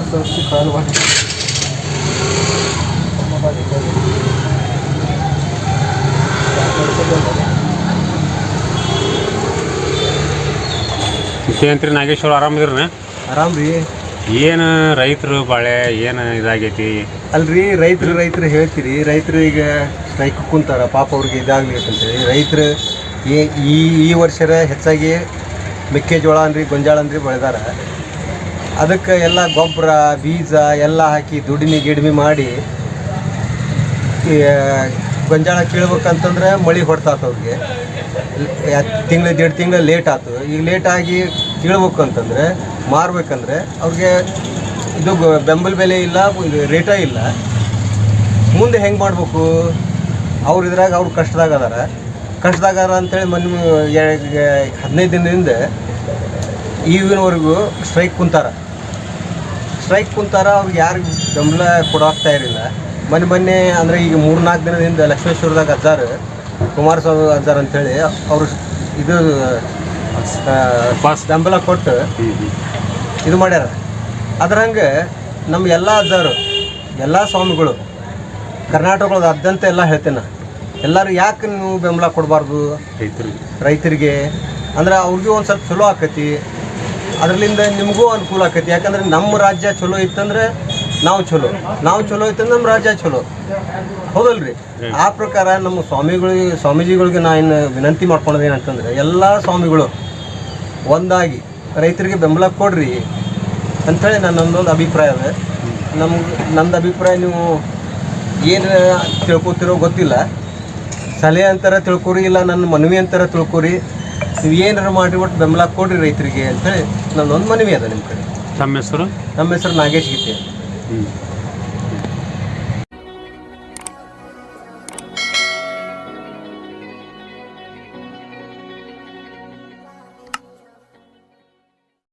ಕಾಲು ನಾಗೇಶ್ವರ ಮುಖ್ಯಮಂತ್ರಿ ನಾಗೇಶ್ವರ ಆರಾಮದಿರ್ನ ಆರಾಮ್ ರೀ. ಏನು ರೈತರು ಬಾಳೆ ಏನು ಇದಾಗೈತಿ? ಅಲ್ರಿ ರೈತರು ರೈತರು ಹೇಳ್ತೀರಿ. ರೈತರು ಈಗ ಸ್ಟ್ರೈಕ್ ಕುಂತಾರ ಪಾಪ ಅವ್ರಿಗೆ ಇದಾಗಲಿ ಅಂತೇಳಿ ರೈತರು ಈ- ಈ ಈ ವರ್ಷರ ಹೆಚ್ಚಾಗಿ ಮೆಕ್ಕೆಜೋಳ ಅನ್ರಿ ಗೊಂಜಾಳ ಅಂದ್ರಿ ಬೆಳೆದಾರ. ಅದಕ್ಕೆ ಎಲ್ಲ ಗೊಬ್ಬರ, ಬೀಜ ಎಲ್ಲ ಹಾಕಿ ದುಡಿಮೆ ಗಿಡಿಮೆ ಮಾಡಿ ಗೊಂಜಾಳ ಕೀಳ್ಬೇಕಂತಂದ್ರೆ ಮಳೆ ಹೊಡ್ತಾತ ಅವ್ರಿಗೆ. ತಿಂಗಳು, ದೇಡ್ ತಿಂಗಳು ಲೇಟ್ ಆಯ್ತು ಈಗ ಲೇಟಾಗಿ ಕೀಳ್ಬೇಕು ಅಂತಂದ್ರೆ ಮಾರ್ಬೇಕಂದ್ರೆ ಅವ್ರಿಗೆ ಇದು ಬೆಂಬಲ ಬೆಲೆ ಇಲ್ಲ ರೇಟ ಇಲ್ಲ. ಮುಂದೆ ಹೆಂಗೆ ಮಾಡಬೇಕು? ಅವ್ರ ಇದ್ರಾಗ ಅವ್ರು ಕಷ್ಟದಾಗ ಅದಾರ. ಕಷ್ಟದಾಗ ಅದಾರ ಅಂತೇಳಿ ಮೊನ್ನೆ ಹದಿನೈದು ದಿನದಿಂದ ಈಗಿನವರೆಗೂ ಸ್ಟ್ರೈಕ್ ಕುಂತಾರ. ಸ್ಟ್ರೈಕ್ ಕುಂತಾರ ಅವ್ರಿಗೆ ಯಾರು ಬೆಂಬಲ ಕೊಡಾಕ್ತಾ ಇರಲಿಲ್ಲ. ಮೊನ್ನೆ ಮೊನ್ನೆ ಅಂದರೆ ಈಗ ಮೂರು ನಾಲ್ಕು ದಿನದಿಂದ ಲಕ್ಷ್ಮೇಶ್ವರದಾಗ ಅಜ್ಜಾರು ಕುಮಾರಸ್ವಾಮಿ ಅಜ್ಜಾರ್ ಅಂತೇಳಿ ಅವರು ಇದು. ಬೆಂಬಲ ಕೊಟ್ಟು ಇದು ಮಾಡ್ಯಾರ. ಅದ್ರಂಗೆ ನಮ್ಮ ಎಲ್ಲ ಅಜ್ಜಾರು ಎಲ್ಲ ಸ್ವಾಮಿಗಳು ಕರ್ನಾಟಕದ ಕರ್ನಾಟಕದಾದ್ಯಂತ ಎಲ್ಲ ಹೇಳ್ತೇನೆ. ಎಲ್ಲರೂ ಯಾಕೆ ನೀವು ಬೆಂಬಲ ಕೊಡಬಾರ್ದು? ರೈತರಿಗೆ. ರೈತರಿಗೆ. ಅಂದ್ರೆ ಅವ್ರಿಗೂ ಒಂದು ಸ್ವಲ್ಪ ಚಲೋ ಆಕತಿ. ಅದರಲ್ಲಿಂದ ನಿಮಗೂ ಅನುಕೂಲ ಆಕೈತಿ. ಯಾಕಂದ್ರೆ ನಮ್ಮ ರಾಜ್ಯ ಚಲೋ ಇತ್ತಂದ್ರೆ ನಾವು ಚಲೋ. ನಾವು ಚಲೋ ಇತ್ತಂದ್ರೆ ನಮ್ಮ ರಾಜ್ಯ ಚಲೋ. ಹೌದಲ್ರಿ? ಆ ಪ್ರಕಾರ ನಮ್ಮ ಸ್ವಾಮಿಗಳಿಗೆ ಸ್ವಾಮೀಜಿಗಳಿಗೆ ನಾ ಏನು ವಿನಂತಿ ಮಾಡ್ಕೊಳೋದು ಏನಂತಂದ್ರೆ ಎಲ್ಲ ಸ್ವಾಮಿಗಳು ಒಂದಾಗಿ ರೈತರಿಗೆ ಬೆಂಬಲ ಕೊಡ್ರಿ ಅಂಥೇಳಿ ನನ್ನೊಂದೊಂದು ಅಭಿಪ್ರಾಯ ಅದ. ನಮ್ಗೆ ನಂದು ಅಭಿಪ್ರಾಯ ನೀವು ಏನು ತಿಳ್ಕೊತಿರೋ ಗೊತ್ತಿಲ್ಲ. ಸಲಹೆ ಅಂತಾರ ತಿಳ್ಕೊರಿ ಇಲ್ಲ ನನ್ನ ಮನವಿ ಅಂತಾರ ತಿಳ್ಕೊರಿ. ನೀವು ಏನಾರು ಮಾಡಿ ಒಟ್ಟು ಬೆಂಬಲ ಕೊಡ್ರಿ ರೈತರಿಗೆ ಅಂತೇಳಿ ನನ್ನೊಂದು ಮನವಿ ಅದ ನಿಮ್ಮ ಕಡೆ. ತಮ್ಮ ಹೆಸರು? ನಮ್ಮ ಹೆಸರು ನಾಗೇಶ್ ಗೀತೆ.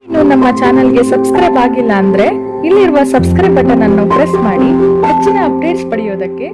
ಇನ್ನು ನಮ್ಮ ಚಾನೆಲ್ಗೆ ಸಬ್ಸ್ಕ್ರೈಬ್ ಆಗಿಲ್ಲ ಅಂದ್ರೆ ಇಲ್ಲಿರುವ ಸಬ್ಸ್ಕ್ರೈಬ್ ಬಟನ್ ಅನ್ನು ಪ್ರೆಸ್ ಮಾಡಿ ಹೆಚ್ಚಿನ ಅಪ್ಡೇಟ್ಸ್ ಪಡೆಯೋದಕ್ಕೆ